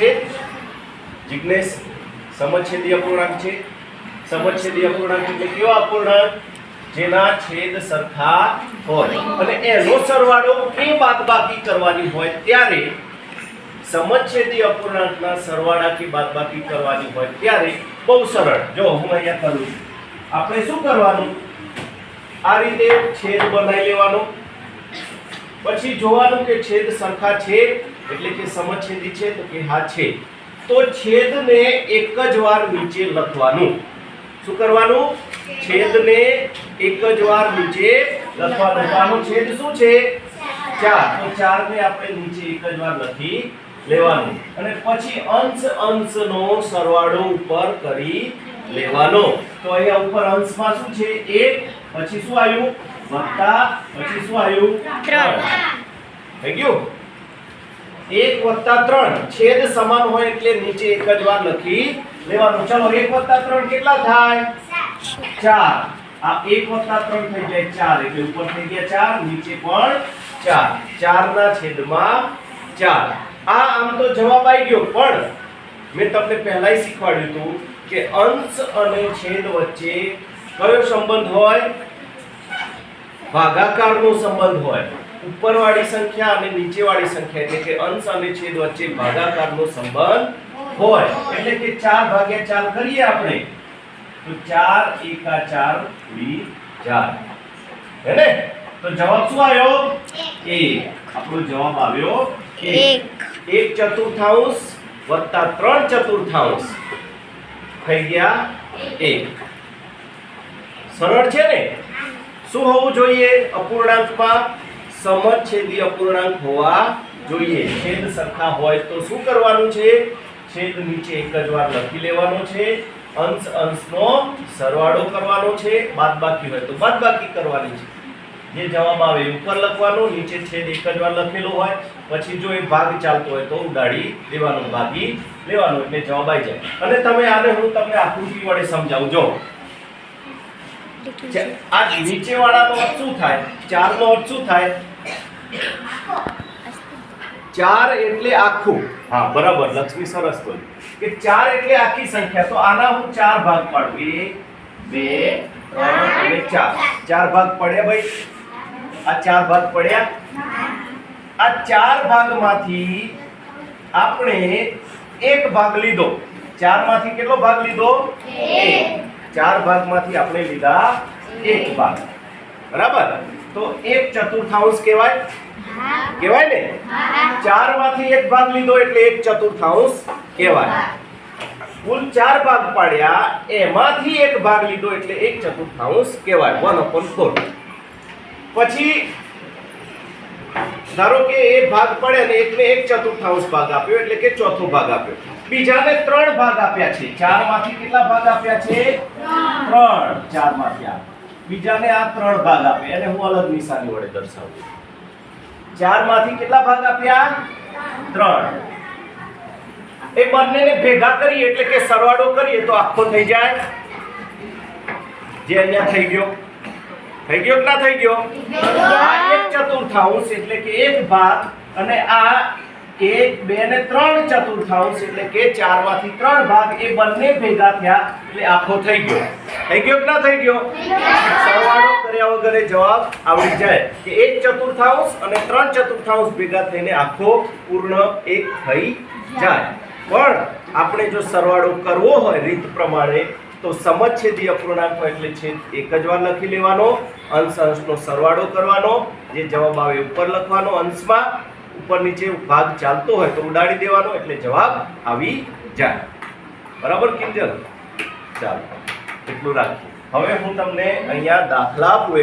છે? જિજ્ઞેશ સમછેદી અપૂર્ણાંક છે? સમછેદી અપૂર્ણાંક એટલે કેવો અપૂર્ણાંક? જેના છેદ સરખા હોય. અને એનો સરવાળો કે બાદબાકી કરવાની હોય ત્યારે સમછેદી અપૂર્ણાંકના સરવાળા કે બાદબાકી કરવાની હોય ત્યારે બહુ સરળ. જો હું અહીંયા કરું આપણે શું કરવાનું? આ રીતે છેદ બનાવી લેવાનો. પછી જોવાનું કે છેદ સરખા છે, એટલે કે સમછેદી છે, તો કે હા છે. તો છેદને એક જ વાર નીચે લખવાનું. શું કરવાનું? છેદને એક જ વાર નીચે લખવાનું. આનો છેદ શું છે? ચાર. તો ચાર ને આપણે નીચે એક જ વાર લખી લેવાનું. અને પછી અંશ અંશનો સરવાળો ઉપર કરી લેવાનો. તો અહીંયા ઉપર અંશમાં શું છે? 1 પછી શું આવ્યું? વત્તા પછી શું આવ્યું? ત્રણ. થઈ ગયું? એક વત્તા ત્રણ. છેદ સમાન હોય એટલે નીચે એક જ વાર લખી લેવાનું. ચાલો એક વત્તા ત્રણ કેટલા થાય? ચાર. આ એક વત્તા ત્રણ થઈ જાય ચાર. એટલે ઉપર થઈ ગયા ચાર નીચે પણ ચાર. ચાર ના છેદમાં ચાર. આ આમ તો જવાબ આવી ગયો પણ મેં તમને પહેલાય શીખવાડ્યું હતું કે અંશ અને છેદ વચ્ચે કયો સંબંધ હોય? ભાગાકારનો સંબંધ હોય ઉપરવાળી સંખ્યા અને નીચેવાળી સંખ્યા એટલે કે અંશ અને છેદ વચ્ચે ભાગાકારનો સંબંધ હોય. એટલે કે ચાર ભાગ્યા ચાર કરીએ આપણે તો ચાર એકા ચાર ઉડી ચાર. હે ને? તો જવાબ શું આવ્યો? 1 આપણો જવાબ આવ્યો એક. એક ચતુર્થાંશ વત્તા ત્રણ ચતુર્થાંશ થઈ ગયા એક. સરળ છે ને? શું હોવું જોઈએ? અપૂર્ણાંકમાં સમછેદી અપૂર્ણાંક હોવા જોઈએ. છેદ સરખા હોય તો શું કરવાનું છે? છેદ નીચે એક જ વાર લખી લેવાનો છે. અંશ અંશનો સરવાળો કરવાનો છે. બાદબાકી હોય તો બાદબાકી કરવાની છે. જે જવાબ આવે ઉપર લખવાનો, નીચે છેદ એક જ વાર લખેલો હોય. પછી જો એ ભાગ ચાલતો હોય તો ઉડાડી દેવાનો, ભાગી લેવાનો, એટલે જવાબ આવી જાય. અને તમે આને હું તમને આકૃતિ વડે સમજાવું. જો ચા- વાળા નો અર્થ શું થાય? ચારનો અર્થ શું થાય? ચાર એટલે આખું. હા બરાબર. લક્ષ્મી સરસ બોલી કે ચાર એટલે આખી સંખ્યા. તો આના હું ચાર ભાગ પાડું. એક બે ત્રણ અને ચાર. ચાર ભાગ પડ્યા ભાઈ? આ ચાર ભાગ પડ્યા? આ ચાર ભાગમાંથી આપણે એક ભાગ લીધો. ચારમાંથી કેટલો ભાગ લીધો? એક. ચાર ભાગમાંથી આપણે લીધા એક ભાગ. બરાબર? તો એક ચતુર્થાંશ કહેવાય. કહેવાય ને? ચારમાંથી એક ભાગ લીધો એટલે એક ચતુર્થાંશ કહેવાય. કુલ ચાર ભાગ પાડ્યા, એમાંથી એક ભાગ લીધો એટલે એક ચતુર્થાંશ કહેવાય. વન અપોન ફોર પછી, ધારો કે એ ભાગ પડે ને એકને એક ચતુર્થાંશ ભાગ આપ્યો, એટલે કે ચોથો ભાગ આપ્યો. બીજાને ત્રણ ભાગ આપ્યા છે. ચારમાંથી કેટલા ભાગ આપ્યા છે? ત્રણ ચારમાંથી આ બીજાને આ ત્રણ ભાગ આપે એને હું અલગ નિશાની વડે દર્શાવું. ચારમાંથી કેટલા ભાગ આપ્યા ત્રણ. એ બંનેને ભેગા કરીએ એટલે કે સરવાળો કરીએ તો આખો થઈ જાય. જે અહીંયા થઈ ગયો. થઈ ગયો કે ના થઈ ગયો? એક ચતુર્થાંશ એટલે કે એક ભાગ અને આ એક, બે ને ત્રણ ચતુર્થાંશ એટલે કે ચારમાંથી ત્રણ ભાગ એ બંને ભેગા થયા એટલે આખો થઈ ગયો. થઈ ગયો કે ના થઈ ગયો? સરવાળો કર્યા વગર જવાબ આવડી જાય કે એક ચતુર્થાંશ અને ત્રણ ચતુર્થાંશ ભેગા થઈને આખો પૂર્ણ એક થઈ જાય. પણ આપણે જો સરવાળો કરવો હોય રીત પ્રમાણે, તો સમચ્છેદી અપૂર્ણાંક હોય એટલે છેદ એક જ વાર લખી લેવાનો, અંશ અંશનો સરવાળો કરવાનો, જે જવાબ આવે ઉપર લખવાનો અંશમાં. ઉપર નીચે ભાગ ચાલતો હોય તો ઉડાડી દેવાનો, એટલે જવાબ આવી જાય. બરાબર, કિંજલ? ચાલો, એટલું રાખીએ. હવે હું તમને અહીંયા દાખલા આપું.